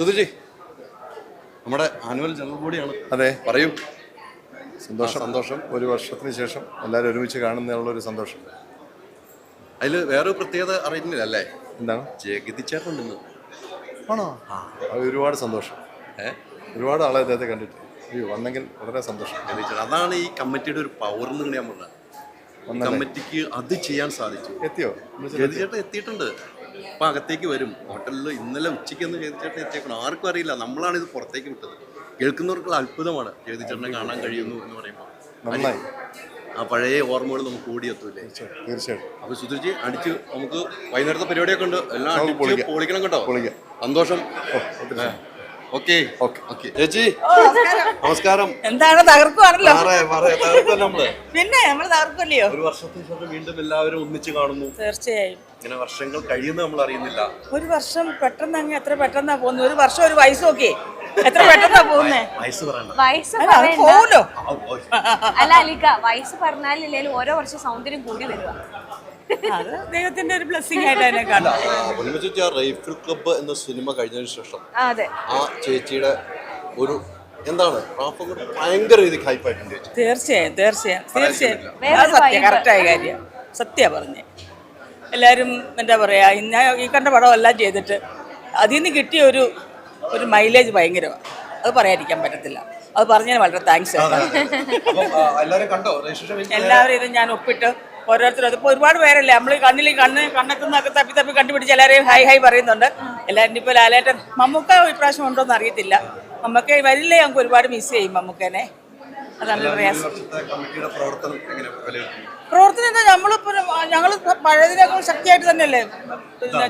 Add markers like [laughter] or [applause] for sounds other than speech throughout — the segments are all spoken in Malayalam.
സുധുജി നമ്മുടെ ആനുവൽ ജനറൽ ബോഡിയാണ്. അതെ. പറയൂ. സന്തോഷം. സന്തോഷം. ഒരു വർഷത്തിന് ശേഷം എല്ലാവരും ഒരുമിച്ച് കാണുന്നതിനുള്ള ഒരു സന്തോഷം. അതിൽ വേറെ പ്രത്യേകത അറിയുന്നില്ല അല്ലേ എന്താണ്? ജഗതി ചേട്ടൻ ആണോ? അത് ഒരുപാട് സന്തോഷം. ഏ? ഒരുപാട് ആളെ അദ്ദേഹത്തെ കണ്ടിട്ട് അയ്യോ വന്നെങ്കിൽ വളരെ സന്തോഷം. അതാണ് ഈ കമ്മിറ്റിയുടെ ഒരു പവർ എന്ന് ഞാൻ പറഞ്ഞത് ഈ കമ്മിറ്റിക്ക് അത് ചെയ്യാൻ സാധിച്ചു. എത്തിയോ? ചേട്ടൻ എത്തിയിട്ടുണ്ട്. അപ്പൊ അകത്തേക്ക് വരും. ഹോട്ടലിൽ ഇന്നലെ ഉച്ചയ്ക്ക് ഒന്ന് ജഗതി എത്തിയേക്കണം? ആർക്കും അറിയില്ല. നമ്മളാണ് ഇത് പുറത്തേക്ക് വിട്ടത്. കേൾക്കുന്നവർക്കുള്ള അത്ഭുതമാണ് ജഗതിച്ചേട്ടനെ കാണാൻ കഴിയുന്നു എന്ന് പറയുമ്പോൾ നന്നായി. ആ പഴയ ഓർമ്മകൾ നമുക്ക് ഓടിയെത്തൂലേ തീർച്ചയായിട്ടും അപ്പൊ സുധീർജി അടിച്ച് നമുക്ക് വൈകുന്നേരത്തെ പരിപാടിയൊക്കെ ഉണ്ട്. എല്ലാം. പൊളിക്കണം കേട്ടോ. സന്തോഷം. ഓക്കെ. ഓക്കെ. ഓക്കെ. ചേച്ചി നമസ്കാരം. എന്താണ് തകർക്കുവാണല്ലോ? നമ്മൾ? പിന്നെ നമ്മൾ തകർക്കല്ലയോ ഒരു വർഷത്തിന് ശേഷം വീണ്ടും എല്ലാവരും ഒന്നിച്ച് കാണുന്നു. തീർച്ചയായും. ഇങ്ങനെ വർഷങ്ങൾ കഴിയുന്ന നമ്മൾ അറിയുന്നില്ല. ഒരു വർഷം പെട്ടെന്ന് അങ്ങ് എത്ര പെട്ടെന്നാ പോകുന്നത് ഒരു വർഷം ഒരു വയസ്സ് നോക്കിയേ. എത്ര പെട്ടെന്നാ പോകുന്നേ? വയസ്സ് പറയണ്ട. വയസ്സ് പോവുമല്ലോ അല്ല അലിക്ക വയസ്സ് പറഞ്ഞാലില്ലേലും ഓരോ വർഷം സൗന്ദര്യം കൂടി വരിക. അത് ദൈവത്തിന്റെ ഒരു ബ്ലെസിംഗ് ആയിട്ട് അതിനെ കാണാം. ചേച്ചി റൈഫിൾ ക്ലബ്ബ് എന്ന സിനിമ കഴിഞ്ഞതിന് ശേഷം ആ, അതെ. ആ ചേച്ചിയുടെ ഒരു എന്താണ് ഭയങ്കര രീതിക്ക് ഹൈപ്പായിട്ടുണ്ട് തീർച്ചയായും തീർച്ചയായും തീർച്ചയായും. സത്യം. കറക്റ്റായ കാര്യം. സത്യ പറഞ്ഞേ. എല്ലാവരും എന്താ പറയാ ഞാൻ ഈ കണ്ട പടം എല്ലാം ചെയ്തിട്ട് അതിൽ നിന്ന് കിട്ടിയ ഒരു ഒരു മൈലേജ് ഭയങ്കരമാണ് അത് പറയാതിരിക്കാൻ പറ്റത്തില്ല. അത് പറഞ്ഞതിന് വളരെ താങ്ക്സ് എല്ലാവരും ഇത് ഞാൻ ഒപ്പിട്ട് ഓരോരുത്തരും. അതിപ്പോൾ ഒരുപാട് പേരല്ലേ? നമ്മൾ കണ്ണിൽ കണ്ണ് കണ്ണെത്തുന്നൊക്കെ തപ്പി തപ്പി കണ്ടുപിടിച്ച് എല്ലാവരെയും ഹൈ ഹൈ പറയുന്നുണ്ട്. എല്ലാവരും ഇപ്പോൾ ലാലേട്ടൻ മമ്മൂക്ക ഇപ്രാവശ്യം ഉണ്ടോ എന്ന് അറിയത്തില്ല. മമ്മൂക്ക വരില്ലേ ഞങ്ങൾക്ക് ഒരുപാട് മിസ് ചെയ്യും മമ്മൂക്കനെ. അതാണ് പ്രയാസം. പ്രവർത്തനം എന്താ? നമ്മളിപ്പോൾ ഞങ്ങൾ പഴയതിനേക്കാൾ ശക്തിയായിട്ട് തന്നെയല്ലേ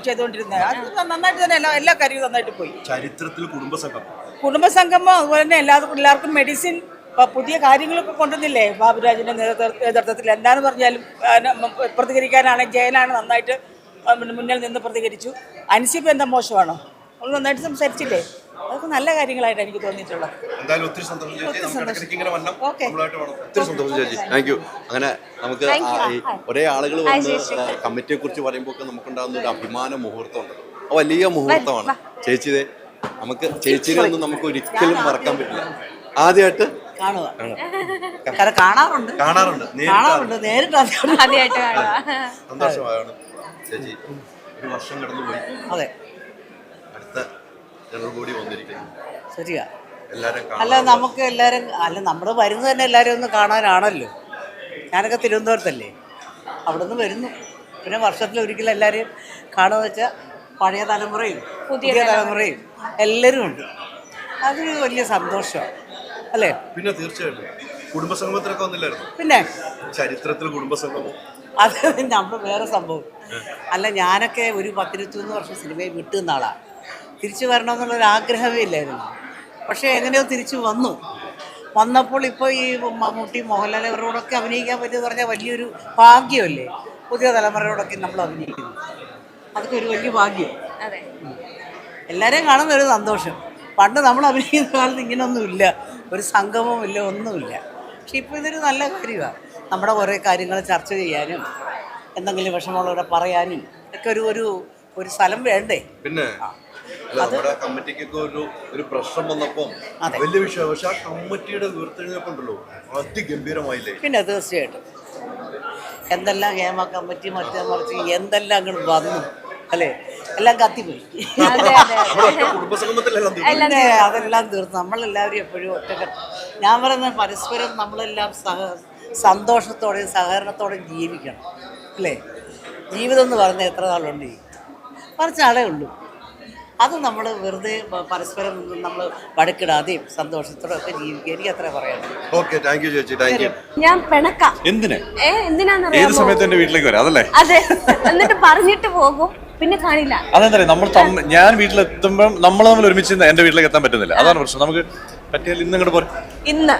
ചെയ്തുകൊണ്ടിരുന്നത്. അത് നന്നായിട്ട് തന്നെ എല്ലാ എല്ലാ കാര്യവും നന്നായിട്ട് പോയി. ചരിത്രത്തിൽ കുടുംബസംഗമം. കുടുംബസംഗമം അതുപോലെ തന്നെ എല്ലാവർക്കും എല്ലാവർക്കും മെഡിസിൻ ഇപ്പൊ പുതിയ കാര്യങ്ങളൊക്കെ കൊണ്ടുവന്നില്ലേ ബാബുരാജിന്റെ നേതൃത്വ- നേതൃത്വത്തിൽ? എന്താണെന്ന് പറഞ്ഞാലും പ്രതികരിക്കാനാണെങ്കിൽ പ്രതികരിക്കാനാണ് ജയനാണ് നന്നായിട്ട് മുന്നിൽ നിന്ന് പ്രതികരിച്ചു. അൻസിപ്പ് എന്താ മോശമാണോ? അവൾ നന്നായിട്ട് സംസാരിച്ചില്ലേ? അതൊക്കെ നല്ല കാര്യങ്ങളായിട്ട് എനിക്ക് തോന്നിയിട്ടുള്ളത്. അങ്ങനെ നമുക്ക് ഒരേ ആളുകൾ വന്ന് കമ്മിറ്റിയെ കുറിച്ച് പറയുമ്പോൾ നമുക്കുണ്ടാകുന്ന ഒരു അഭിമാന മുഹൂർത്തമുണ്ട്. വലിയ മുഹൂർത്തമാണ്. ചേച്ചിയെ നമുക്ക് ചേച്ചിനെ ഒന്നും നമുക്ക് ഒരിക്കലും മറക്കാൻ പറ്റില്ല. ആദ്യമായിട്ട് കാണുക. കാരണം കാണാറുണ്ട്. കാണാറുണ്ട്. കാണാറുണ്ട്. നേരിട്ട്. ആദ്യമായിട്ട് കാണുക. സന്തോഷമാണ് ചേച്ചി. ഒരു വർഷം കടന്നുപോയി. അതെ. അടുത്ത കൂടി വന്നിരിക്കുന്നു. ശരിയാ. അല്ല നമുക്ക് എല്ലാരും അല്ല നമ്മൾ വരുന്നത് തന്നെ എല്ലാവരും ഒന്ന് കാണാനാണല്ലോ. ഞാനൊക്കെ തിരുവനന്തപുരത്തല്ലേ? അവിടെ നിന്ന് വരുന്നു. പിന്നെ വർഷത്തിൽ ഒരിക്കലും എല്ലാവരെയും കാണുക വെച്ചാൽ പഴയ തലമുറയും പുതിയ പുതിയ തലമുറയും എല്ലാവരും ഉണ്ട്. അതൊരു വലിയ സന്തോഷമാണ്. അല്ലേ? പിന്നെ തീർച്ചയായിട്ടും. കുടുംബസംഗമത്തിനൊക്കെ വന്നില്ലായിരുന്നു? പിന്നെ? ചരിത്രത്തിൽ കുടുംബസംഗമം. അത് നമ്മൾ വേറെ സംഭവം. അല്ല ഞാനൊക്കെ ഒരു പത്തിരുപത്തൊന്ന് വർഷം സിനിമയെ വിട്ടുന്ന ആളാണ് തിരിച്ചു വരണമെന്നുള്ളൊരു ആഗ്രഹമേ ഇല്ലായിരുന്നു. പക്ഷേ എങ്ങനെയോ തിരിച്ചു വന്നു. വന്നപ്പോൾ ഇപ്പോൾ ഈ മമ്മൂട്ടി മോഹൻലാൽ ഇവരോടൊക്കെ അഭിനയിക്കാൻ പറ്റുമെന്ന് പറഞ്ഞാൽ വലിയൊരു ഭാഗ്യമല്ലേ? പുതിയ തലമുറയോടൊക്കെ നമ്മൾ അഭിനയിക്കുന്നു. അതൊക്കെ ഒരു വലിയ ഭാഗ്യം. അതെ. എല്ലാവരെയും കാണുന്ന ഒരു സന്തോഷം. പണ്ട് നമ്മൾ അഭിനയിക്കുന്ന കാലത്ത് ഇങ്ങനൊന്നുമില്ല. ഒരു സംഗമവും ഇല്ല ഒന്നുമില്ല. പക്ഷെ ഇപ്പോൾ ഇതൊരു നല്ല കാര്യമാണ് നമ്മുടെ കുറേ കാര്യങ്ങൾ ചർച്ച ചെയ്യാനും എന്തെങ്കിലും വിഷമമുള്ളവരെ പറയാനും ഒക്കെ ഒരു ഒരു ഒരു സ്ഥലം വേണ്ടേ? പിന്നെ നമ്മുടെ കമ്മിറ്റിക്കൊക്കെ ഒരു ഒരു പ്രശ്നം വന്നപ്പം. വലിയ വിഷയം പക്ഷെ ആ കമ്മിറ്റിയുടെ ഉയർത്തെഴുന്നേപ്പുണ്ടല്ലോ അതിഗംഭീരമായില്ലേ? പിന്നെ തീർച്ചയായിട്ടും. എന്തെല്ലാം ഹേമ കമ്മിറ്റി മറ്റേ മറിച്ച് എന്തെല്ലാം അങ്ങോട്ട് വന്നു. അല്ലേ? എല്ലാം കത്തിപ്പോയി അതെല്ലാം തീർന്നു. നമ്മളെല്ലാവരും എപ്പോഴും ഒറ്റക്കെട്ട് ഞാൻ പറയുന്നത് പരസ്പരം നമ്മളെല്ലാം സഹ സന്തോഷത്തോടെയും സഹകരണത്തോടെയും ജീവിക്കണം. അല്ലേ? ജീവിതം എന്ന് പറഞ്ഞാൽ എത്ര നാളുണ്ട്? കുറച്ച് ആളേ ഉള്ളൂ. അത് നമ്മൾ വെറുതെ പരസ്പരം നമ്മൾ വടക്കിടാതെയും സന്തോഷത്തോടെ ഒക്കെ ജീവിക്കുക. എനിക്ക് അത്ര പറയാനുള്ളൂ. ഞാൻ പിണക്കാം. എന്തിന്? ഏ ഏത് സമയത്ത് എന്റെ വീട്ടിലേക്ക് വരാം അതല്ലേ? അതെ. എന്നിട്ട് പറഞ്ഞിട്ട് പോകും. പിന്നെ കാണില്ല. അതെന്താ നമ്മൾ ഞാൻ വീട്ടിലെത്തുമ്പോൾ നമ്മൾ തമ്മിൽ ഒരുമിച്ച് എന്റെ വീട്ടിലേക്ക് എത്താൻ പറ്റുന്നില്ല. അതാണ് പ്രശ്നം. നമുക്ക് പറ്റിയാൽ ഇന്ന് ഇങ്ങോട്ട് പോരെ. ഇന്ന്.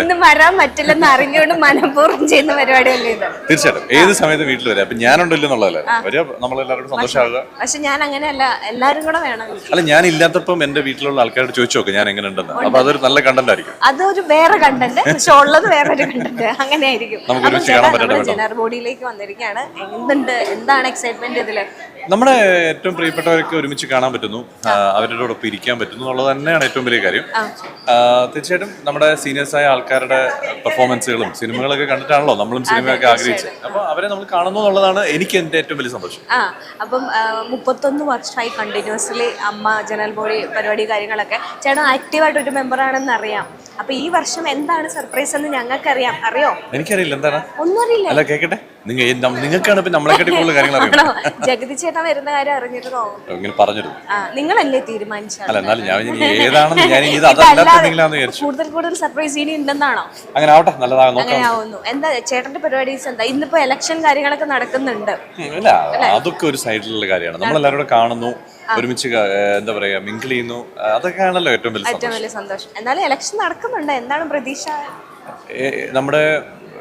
ഇന്ന് വരാൻ പറ്റില്ലെന്ന് അറിഞ്ഞുകൊണ്ട് മനഃപൂർവം ചെയ്യുന്ന പരിപാടിയല്ലേ ഇത് തീർച്ചയായിട്ടും ഏത് സമയത്ത് വീട്ടിൽ വരാം? അപ്പൊ ഞാനുണ്ടല്ലോ എന്നുള്ളതല്ലേ? വരിക നമ്മളെല്ലാവരോടും സന്തോഷമാകുക. പക്ഷെ ഞാൻ അങ്ങനെയല്ല എല്ലാരും കൂടെ വേണം അല്ല ഞാൻ ഇല്ലാത്തപ്പം എന്റെ വീട്ടിലുള്ള ആൾക്കാരോട് ചോദിച്ചു നോക്കാം ഞാൻ എങ്ങനെ ഉണ്ടെന്ന് അപ്പൊ അതൊരു നല്ല കണ്ടന്റ് ആയിരിക്കും. അതൊരു വേറെ കണ്ടന്റ് പക്ഷെ ഉള്ളത് വേറൊരു കണ്ടന്റ് നമുക്ക് നമ്മൾ കേട്ടോ. ജനറൽ ബോഡിയിലേക്ക് വന്നിരിക്കുകയാണ്. എന്തുണ്ട്? എന്താണ് എക്സൈറ്റ്മെന്റ് ഇതിൽ? നമ്മുടെ ഏറ്റവും പ്രിയപ്പെട്ടവരൊക്കെ ഒരുമിച്ച് കാണാൻ പറ്റുന്നു. അവരുടെ അവരോടൊപ്പം ഇരിക്കാൻ പറ്റുന്നു എന്നുള്ളത് തന്നെയാണ് ഏറ്റവും വലിയ കാര്യം. തീർച്ചയായിട്ടും നമ്മുടെ സീനിയേഴ്സായ ആൾക്കാരുടെ പെർഫോമൻസുകളും സിനിമകളൊക്കെ കണ്ടിട്ടാണല്ലോ നമ്മളും സിനിമയൊക്കെ ആഗ്രഹിച്ചത്. അപ്പൊ അവരെ നമ്മൾ കാണുന്നു എന്നുള്ളതാണ് എനിക്ക് എന്റെ ഏറ്റവും വലിയ സന്തോഷം. ആ അപ്പം മുപ്പത്തൊന്ന് വർഷമായി കണ്ടിന്യൂസ്ലി അമ്മ ജനൽ ബോഡി പരിപാടി കാര്യങ്ങളൊക്കെ ചേട്ടൻ ആക്റ്റീവായിട്ട് ഒരു മെമ്പർ ആണെന്ന് അറിയാം. അപ്പൊ ഈ വർഷം എന്താണ് സർപ്രൈസ് എന്ന് ഞങ്ങൾക്കറിയാം. അറിയോ? എനിക്കറിയില്ല എന്താണ്? ഒന്നും അറിയില്ല. അല്ല കേക്കട്ടെ? നിങ്ങൾ നിങ്ങൾക്കാണ് ഇപ്പൊ നമ്മളെക്കാട്ടി കൂടുതൽ കാര്യങ്ങൾ അറിയാം ജഗതി ചേട്ടൻ വരുന്ന കാര്യം അറിഞ്ഞിരുന്നോ? ഇങ്ങനെ പറഞ്ഞിരുന്നു. നിങ്ങളല്ലേ തീരുമാനിച്ചത്? അല്ല എന്നാലും ഞാൻ ഏതാണെന്ന് ഞാൻ ഇത് അതല്ലാത്ത എന്തെങ്കിലാന്ന് വിചാരിച്ചു. കൂടുതൽ കൂടുതൽ സർപ്രൈസ് ഇനി ഉണ്ടെന്നാണോ അങ്ങനെ ആവട്ടെ നല്ലതാകും നോക്കാം. അങ്ങനെ ആവുന്നു എന്താ ചേട്ടന്റെ പരിപാടീസ് എന്താ? ഇന്നിപ്പോ ഇലക്ഷൻ കാര്യങ്ങളൊക്കെ നടക്കുന്നുണ്ട്. ഇല്ല അതൊക്കെ ഒരു സൈഡിലുള്ള കാര്യമാണ്. നമ്മളെല്ലാവരും കാണുന്നു ഒരുമിച്ച് എന്താ പറയാ മിങ്കിൾ ചെയ്യുന്നു. ഏറ്റവും വലിയ ഏറ്റവും സന്തോഷം വലിയ സന്തോഷം. എന്നാലും ഇലക്ഷൻ നടക്കുന്നുണ്ട്. എന്താണ് പ്രതീക്ഷ? നമ്മുടെ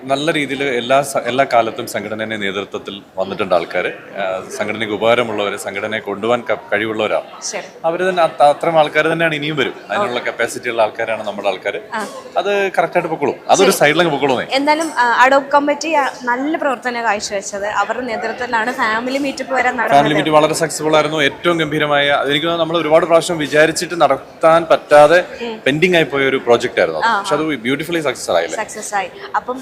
നല്ല രീതിയിൽ എല്ലാ എല്ലാ കാലത്തും സംഘടനയുടെ നേതൃത്വത്തിൽ വന്നിട്ടുണ്ട് ആൾക്കാർ സംഘടനയ്ക്ക് ഉപകാരമുള്ളവർ സംഘടനയെ കൊണ്ടുപോകാൻ കഴിവുള്ളവരാണ്. അവർ തന്നെ അത്രയും ആൾക്കാർ തന്നെയാണ് ഇനിയും വരും. അതിനുള്ള കപ്പാസിറ്റി ഉള്ള ആൾക്കാരാണ് നമ്മുടെ ആൾക്കാർ അത് കറക്റ്റായിട്ട് പൊക്കോളും. അതൊരു സൈഡിലും പൊക്കോളും എന്തായാലും അഡോപ് കമ്മിറ്റി നല്ല പ്രവർത്തനം കാഴ്ചവെച്ചത്. അവരുടെ നേതൃത്വത്തിലാണ് ഫാമിലി മീറ്റപ്പ് വരെ ഫാമിലി മീറ്റ് വളരെ സക്സസ്ഫുൾ ആയിരുന്നു. ഏറ്റവും ഗംഭീരമായ എനിക്ക് നമ്മൾ ഒരുപാട് പ്രാവശ്യം വിചാരിച്ചിട്ട് നടത്താൻ പറ്റാതെ പെൻഡിങ് ആയി പോയ ഒരു പ്രോജക്റ്റ് ആയിരുന്നു. പക്ഷെ അത് ബ്യൂട്ടിഫുള്ളി സക്സസ് ആയില്ലേ സക്സസ് ആയി അപ്പം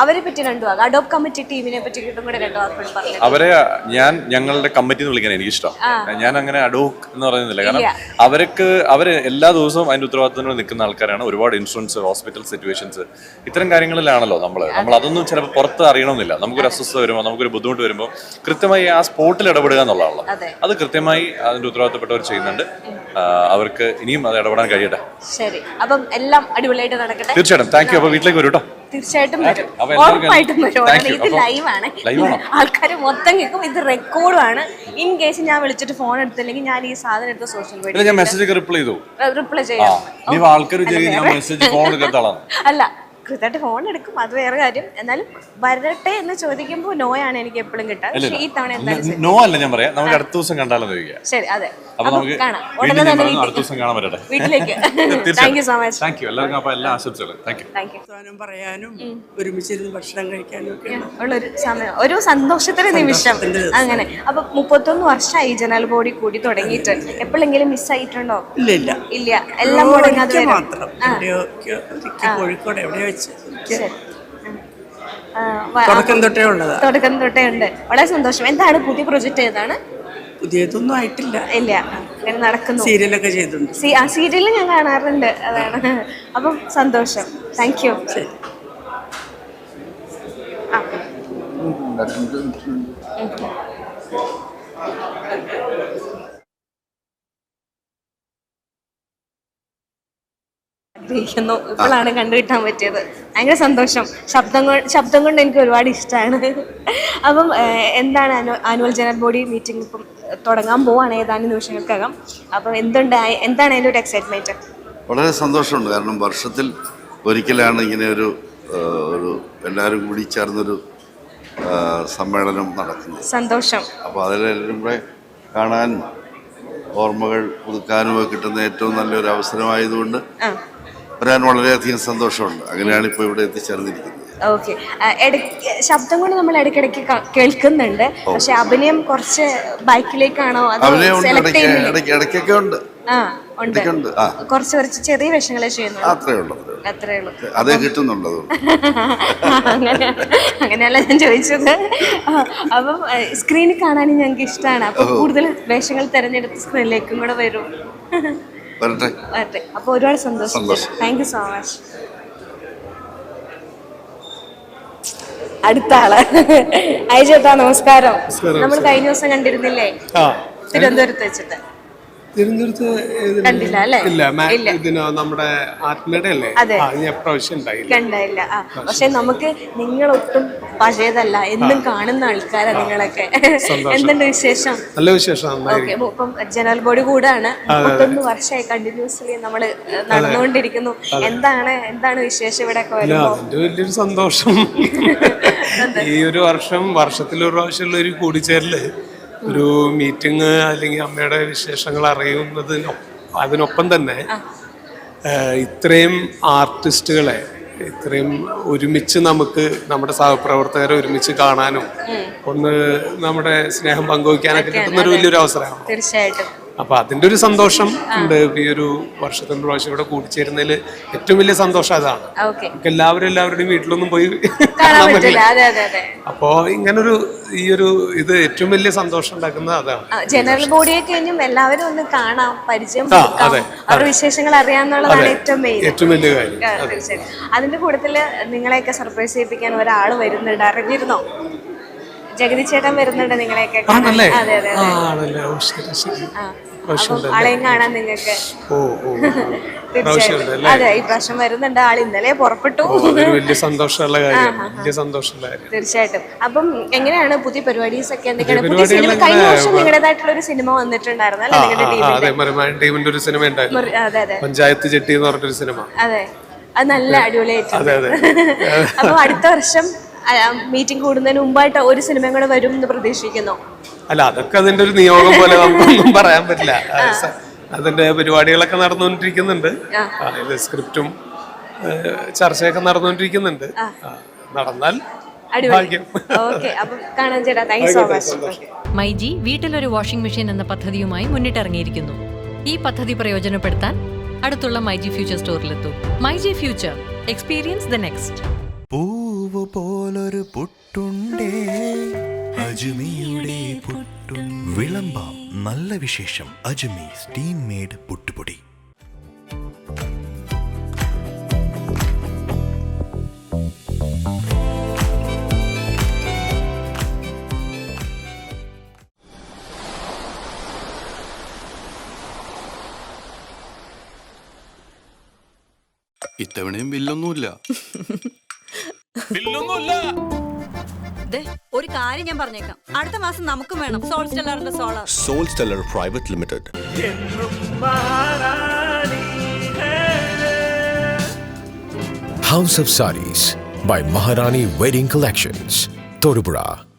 അവരെ പറ്റി രണ്ടു വാക്ക്. കമ്മിറ്റി ടീമിനെ പറ്റി കൂടെ രണ്ടു വാക്കുകൾ പറഞ്ഞു അവരെ ഞാൻ ഞങ്ങളുടെ കമ്മിറ്റി എന്ന് വിളിക്കാൻ എനിക്കിഷ്ടം. ഞാൻ അങ്ങനെ അഡോക്ക് എന്ന് പറയുന്നില്ല. കാരണം അവർക്ക് അവർ എല്ലാ ദിവസവും അതിന്റെ ഉത്തരവാദിത്തത്തിൽ നിൽക്കുന്ന ആൾക്കാരാണ്. ഒരുപാട് ഇൻഷുറൻസ് ഹോസ്പിറ്റൽ സിറ്റുവേഷൻസ് ഇത്തരം കാര്യങ്ങളിലാണല്ലോ നമ്മൾ നമ്മൾ അതൊന്നും ചിലപ്പോൾ പുറത്ത് അറിയണമെന്നില്ല. നമുക്കൊരു അസ്വസ്ഥത വരുമ്പോൾ നമുക്കൊരു ബുദ്ധിമുട്ട് വരുമ്പോൾ കൃത്യമായി ആ സ്പോട്ടിൽ ഇടപെടുക എന്നുള്ളതാണല്ലോ. അതെ. അത് കൃത്യമായി അതിന്റെ ഉത്തരവാദിത്തപ്പെട്ടവർ ചെയ്യുന്നുണ്ട്. അവർക്ക് ഇനിയും അത് ഇടപെടാൻ കഴിയട്ടെ. ശരി. അപ്പം എല്ലാം അടിപൊളിയായിട്ട് നടക്കട്ടെ. തീർച്ചയായിട്ടും. താങ്ക് യു അപ്പോൾ വീട്ടിലേക്ക് വരൂ കേട്ടോ തീർച്ചയായിട്ടും വരും. ഉറപ്പായിട്ടും വരും. ഇത് ലൈവാണ് ആൾക്കാർ മൊത്തം കേൾക്കും. ഇത് റെക്കോർഡാണ് ഇൻ കേസ് ഞാൻ വിളിച്ചിട്ട് ഫോൺ എടുത്തില്ലെങ്കിൽ ഞാൻ ഈ സാധനം എടുത്ത് സോഷ്യൽ മീഡിയ ഞാൻ മെസ്സേജ് റിപ്ലൈ ചെയ്തു. റിപ്ലൈ ചെയ്യാം. അല്ല കൃത്യമായിട്ട് ഫോൺ എടുക്കും. അത് വേറെ കാര്യം. എന്നാലും വരട്ടെ എന്ന് ചോദിക്കുമ്പോൾ നോ ആണ് എനിക്ക് എപ്പോഴും കിട്ടാൻ പക്ഷേ ഈ തവണ എന്തായാലും നോ അല്ല ഞാൻ പറയാം. നമുക്ക് അടുത്ത ദിവസം കണ്ടാലോ ശരി അതെ. അപ്പൊ നമുക്ക് കാണാം. ഉടനെ തന്നെ അടുത്ത ദിവസം കാണാൻ വരട്ടെ വീട്ടിലേക്ക്. Thank you so much thank you എല്ലാവർക്കും അപ്പൊ എല്ലാ ആശംസകളും. താങ്ക് യു താങ്ക് യു വർത്തമാനം പറയാനും ഒരുമിച്ചിരുന്ന് ഭക്ഷണം കഴിക്കാനും ഒക്കെ ഉള്ളൊരു സമയം. ഒരു സന്തോഷത്തിന്റെ നിമിഷം. അങ്ങനെ. അപ്പൊ മുപ്പത്തൊന്ന് വർഷമായി ജനൽ ബോഡി കൂടി തുടങ്ങിയിട്ട്. എപ്പോഴെങ്കിലും മിസ്സായിട്ടുണ്ടോ ഇല്ല ഇല്ല. ഇല്ല. എല്ലാം മുടങ്ങാതെ മാത്രം. കോഴിക്കോട് എവിടെ വെച്ച് ആ, വ- തുടക്കം തൊട്ടേ ഉള്ളതാ. തുടക്കം തൊട്ടേ ഉണ്ട്. വളരെ സന്തോഷം. എന്താണ് പുതിയ പ്രൊജക്ട് ഏതാണ്? പുതിയതൊന്നും ആയിട്ടില്ല. ഇല്ല. അങ്ങനെ നടക്കുന്നു. സീരിയലൊക്കെ ചെയ്തിട്ടുണ്ട്. സീ- ആ സീരിയൽ ഞാൻ കാണാറുണ്ട്. അതാണ്. അപ്പം സന്തോഷം. താങ്ക് യു ആ. ആഗ്രഹിക്കുന്നു ഇപ്പോഴാണ് കണ്ടുകിട്ടാൻ പറ്റിയത്. ഭയങ്കര സന്തോഷം. ശബ്ദം കൊണ്ട് ശബ്ദം കൊണ്ട് എനിക്ക് ഒരുപാട് ഇഷ്ടമാണ് അപ്പം എന്താണ് ആനുവൽ ജനറൽ ബോഡി മീറ്റിംഗ് ഇപ്പം തുടങ്ങാൻ പോവാണ് ഏതാനും നിമിഷങ്ങൾക്കകം. അപ്പം എന്തുണ്ട്? എന്താണ് അതിന്റെ ഒരു എക്സൈറ്റ്മെന്റ് വളരെ സന്തോഷമുണ്ട്. കാരണം വർഷത്തിൽ ഒരിക്കലാണ് ഇങ്ങനെ ഒരു ഒരു എല്ലാവരും കൂടി ചേർന്നൊരു സമ്മേളനം നടക്കുന്നത്. സന്തോഷം. അപ്പോൾ അതിലെല്ലാവരും കൂടെ കാണാനും ഓർമ്മകൾ പുതുക്കാനും ഒക്കെ കിട്ടുന്ന ഏറ്റവും നല്ലൊരു അവസരമായതുകൊണ്ട് വരാൻ വളരെയധികം സന്തോഷമുണ്ട്. അങ്ങനെയാണ് ഇപ്പോൾ ഇവിടെ എത്തിച്ചേർന്നിരിക്കുന്നത്. ഓക്കെ ശബ്ദം കൊണ്ട് നമ്മൾ ഇടയ്ക്കിടയ്ക്ക് കേൾക്കുന്നുണ്ട്. പക്ഷെ അഭിനയം കുറച്ച് ബൈക്കിലേക്കാണോ ഇടയ്ക്കൊക്കെ ഉണ്ട്. കുറച്ച് കുറച്ച് ചെറിയ വേഷങ്ങളെ അത്രേ ഉള്ളൂ അതേ അങ്ങനെ അങ്ങനെയല്ല ഞാൻ ചോദിച്ചത്. അപ്പം സ്ക്രീനിൽ കാണാനും ഞങ്ങൾക്ക് ഇഷ്ടമാണ് അപ്പൊ കൂടുതൽ വേഷങ്ങൾ തിരഞ്ഞെടുത്ത് സ്ക്രീനിലേക്കും കൂടെ വരും. വരട്ടെ. വരട്ടെ. അപ്പോൾ ഒരുപാട് സന്തോഷം. താങ്ക് യു സോ മച്ച് അടുത്ത ആൾ. അയച്ചേട്ടാ ചേട്ടാ നമസ്കാരം നമ്മൾ കഴിഞ്ഞ ദിവസം കണ്ടിരുന്നില്ലേ? തിരുവനന്തപുരത്ത് വെച്ചിട്ട്. കണ്ടായില്ല. പക്ഷെ നമുക്ക് നിങ്ങളൊട്ടും പഴയതല്ല. എന്നും കാണുന്ന ആൾക്കാരാ നിങ്ങളൊക്കെ. എന്തുണ്ട് വിശേഷം? നല്ല വിശേഷം ഇപ്പം ജനറൽ ബോഡി കൂടാണ്. മുപ്പത്തൊന്ന് വർഷമായി കണ്ടിന്യൂസ്ലി നമ്മൾ നടന്നുകൊണ്ടിരിക്കുന്നു. എന്താണ് എന്താണ് വിശേഷം ഇവിടെ വലിയൊരു സന്തോഷം. [laughs] ഈ ഒരു വർഷം വർഷത്തിലൊരു പ്രാവശ്യമുള്ള ഒരു കൂടിച്ചേരൽ. ഒരു മീറ്റിംഗ് അല്ലെങ്കിൽ അമ്മയുടെ വിശേഷങ്ങൾ അറിയുന്നത് അതിനൊപ്പം തന്നെ ഇത്രയും ആർട്ടിസ്റ്റുകളെ ഇത്രയും ഒരുമിച്ച് നമുക്ക് നമ്മുടെ സഹപ്രവർത്തകരെ ഒരുമിച്ച് കാണാനും ഒന്ന് നമ്മുടെ സ്നേഹം പങ്കുവയ്ക്കാനൊക്കെ കിട്ടുന്ന ഒരു വലിയൊരു അവസരമാണ്. തീർച്ചയായിട്ടും. അപ്പൊ അതിന്റെ ഒരു സന്തോഷം ഉണ്ട്. ഈ ഒരു വർഷത്തിന് പ്രാവശ്യം ഇവിടെ കൂടിച്ചേരുന്നതിൽ ഏറ്റവും വലിയ സന്തോഷം അതാണ്. നമുക്ക് എല്ലാവരും എല്ലാവരുടെയും വീട്ടിലൊന്നും പോയി കാണാൻ കാണാൻ പറ്റില്ല. പറ്റില്ല. അതെ അതെ അതെ. അപ്പോ ഇങ്ങനൊരു ഈ ഒരു ഇത് ഏറ്റവും വലിയ സന്തോഷം ഉണ്ടാക്കുന്നത് അതാണ്. ജനറൽ ബോഡിയെ കഴിഞ്ഞും എല്ലാവരും ഒന്ന് കാണാം പരിചയം അവരുടെ വിശേഷങ്ങൾ അറിയാന്നുള്ളതാണ് ഏറ്റവും മെയിൻ ഏറ്റവും വലിയ കാര്യം. അതിന്റെ കൂട്ടത്തിൽ നിങ്ങളെയൊക്കെ സർപ്രൈസ് ചെയ്യിപ്പിക്കാൻ ഒരാൾ വരുന്നുണ്ട്. അറിഞ്ഞിരുന്നോ? ജഗതി ചേട്ടൻ വരുന്നുണ്ട് നിങ്ങളെയൊക്കെ. ആണല്ലേ അതെ അതെ ആണല്ലേ? ഓ ശരി ശരി. ആളെയും കാണാൻ നിങ്ങൾക്ക്. ഓ ഓ തീർച്ചയായിട്ടും. അതെ ഈ പ്രാവശ്യം വരുന്നുണ്ട് ആൾ. ഇന്നലെ പുറപ്പെട്ടു. വലിയ സന്തോഷമുള്ള കാര്യം വലിയ സന്തോഷമുള്ള കാര്യം തീർച്ചയായിട്ടും. അപ്പം എങ്ങനെയാണ് പുതിയ പരിപാടീസ് ഒക്കെ എന്തൊക്കെയാണ്? പുതിയ സിനിമ കഴിഞ്ഞ വർഷം നിങ്ങളുടേതായിട്ടുള്ള ഒരു സിനിമ വന്നിട്ടുണ്ടായിരുന്നു അല്ലേ നിങ്ങളുടെ ടീമിന്റെ ഒരു സിനിമ ഉണ്ടായിരുന്നു. പഞ്ചായത്ത് ജെട്ടി എന്ന് പറഞ്ഞൊരു സിനിമ. അതെ. അത് നല്ല അടിപൊളിയായിട്ട് [laughs] അപ്പൊ അടുത്ത വർഷം മീറ്റിംഗ് കൂടുന്നതിന് മുമ്പായിട്ട് ഒരു സിനിമയും കൂടെ വരും എന്ന് പ്രതീക്ഷിക്കുന്നു. അല്ല അതൊക്കെ അതിന്റെ ഒരു നിയോഗം പോലെ നമുക്കൊന്നും [laughs] പറയാൻ പറ്റില്ല. അതിന്റെ പരിപാടികളൊക്കെ നടന്നുകൊണ്ടിരിക്കുന്നുണ്ട്. ആ, സ്ക്രിപ്റ്റും ചർച്ചയൊക്കെ നടന്നുകൊണ്ടിരിക്കുന്നുണ്ട്. നടന്നാൽ മൈജി വീട്ടിലൊരു വാഷിംഗ് മെഷീൻ എന്ന പദ്ധതിയുമായി മുന്നിട്ടിറങ്ങിയിരിക്കുന്നു. ഈ പദ്ധതി പ്രയോജനപ്പെടുത്താൻ അടുത്തുള്ള myG future സ്റ്റോറിലെത്തും myG future experience the next പോലൊരു പുട്ടുണ്ടേ. അജ്മിയുടെ പുട്ടും. വിളമ്പാം നല്ല വിശേഷം. അജ്മി സ്റ്റീം മേഡ് പുട്ടുപൊടി. ഇത്തവണയും ബില്ലൊന്നുമില്ല [laughs] ഒരു കാര്യം ഞാൻ പറഞ്ഞേക്കാം. അടുത്ത മാസം നമുക്കും വേണം. Sol സ്റ്റെല്ലറിന്റെ solar Sol Stellar private limited. House of saris by Maharani Wedding Collections, Torupura.